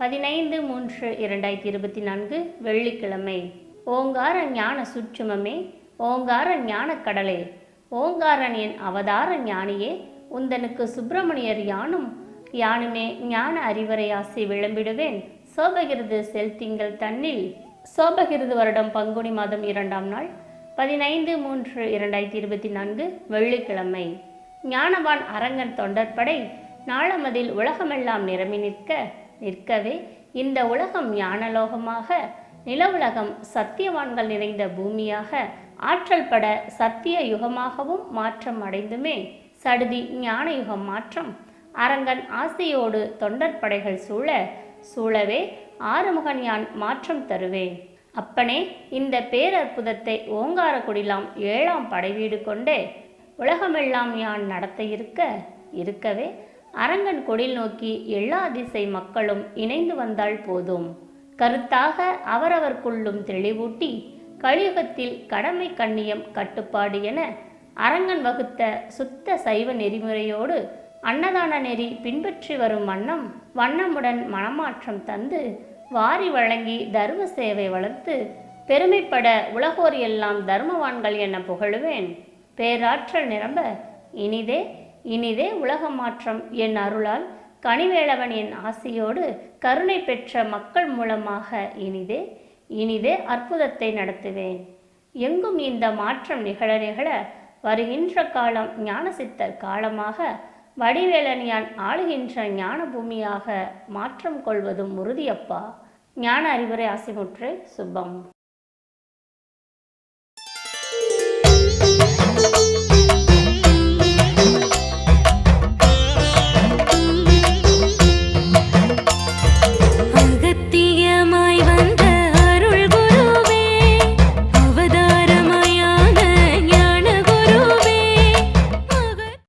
பதினைந்து மூன்று இரண்டாயிரத்தி இருபத்தி நான்கு வெள்ளிக்கிழமை. ஓங்கார ஞான சுற்றுமமே ஓங்கார ஞான கடலே. ஓங்காரன் என் அவதார ஞானியே உந்தனுக்கு சுப்பிரமணியர் யானும் யானுமே ஞான அறிவுரையாசி விளம்பிடுவேன். சோபகிருது செல்திங்கள் தன்னில். சோபகிருது வருடம் பங்குனி மாதம் இரண்டாம் நாள் பதினைந்து மூன்று இரண்டாயிரத்தி இருபத்தி நான்கு வெள்ளிக்கிழமை. ஞானவான் அரங்கன் தொண்டற்படை நாளமதில் உலகமெல்லாம் நிரம்பி நிற்க நிற்கவே இந்த உலகம் ஞானலோகமாக நில உலகம் சத்தியவான்கள் நிறைந்த பூமியாக ஆற்றல் பட சத்திய யுகமாகவும் மாற்றம் அடைந்துமே. சடுதி ஞான யுகம் மாற்றம். அரங்கன் ஆசையோடு தொண்டற்படைகள் சூழ சூழவே ஆறுமுகன் யான் மாற்றம் தருவேன் அப்பனே இந்த பேரற்புதத்தை ஓங்கார குடிலாம் ஏழாம் படைவீடு கொண்டே உலகமெல்லாம் யான் நடத்த இருக்க இருக்கவே அரங்கன் கொடில் நோக்கி எல்லா திசை மக்களும் இணைந்து வந்தால் போதும். கருத்தாக அவரவர்க்குள்ளும் தெளிவூட்டி கலியுகத்தில் கடமை கண்ணியம் கட்டுப்பாடு என அரங்கன் வகுத்த சுத்த சைவ நெறிமுறையோடு அன்னதான நெறி பின்பற்றி வரும் வண்ணம் வண்ணமுடன் மனமாற்றம் தந்து வாரி வழங்கி தர்ம சேவை வளர்த்து பெருமைப்பட உலகோர் எல்லாம் தர்மவான்கள் என புகழுவேன். பேராற்றல் நிரம்ப இனிதே இனிதே உலக மாற்றம் என் அருளால் கனிவேளவன் என் ஆசியோடு கருணை பெற்ற மக்கள் மூலமாக இனிதே இனிதே அற்புதத்தை நடத்துவேன். எங்கும் இந்த மாற்றம் நிகழ நிகழ வருகின்ற காலம் ஞானசித்தர் காலமாக வடிவேலன் யான் ஆளுகின்ற ஞான பூமியாக மாற்றம் கொள்வதும் உறுதியப்பா. ஞான அறிவுரை ஆசிமுற்று சுபம்.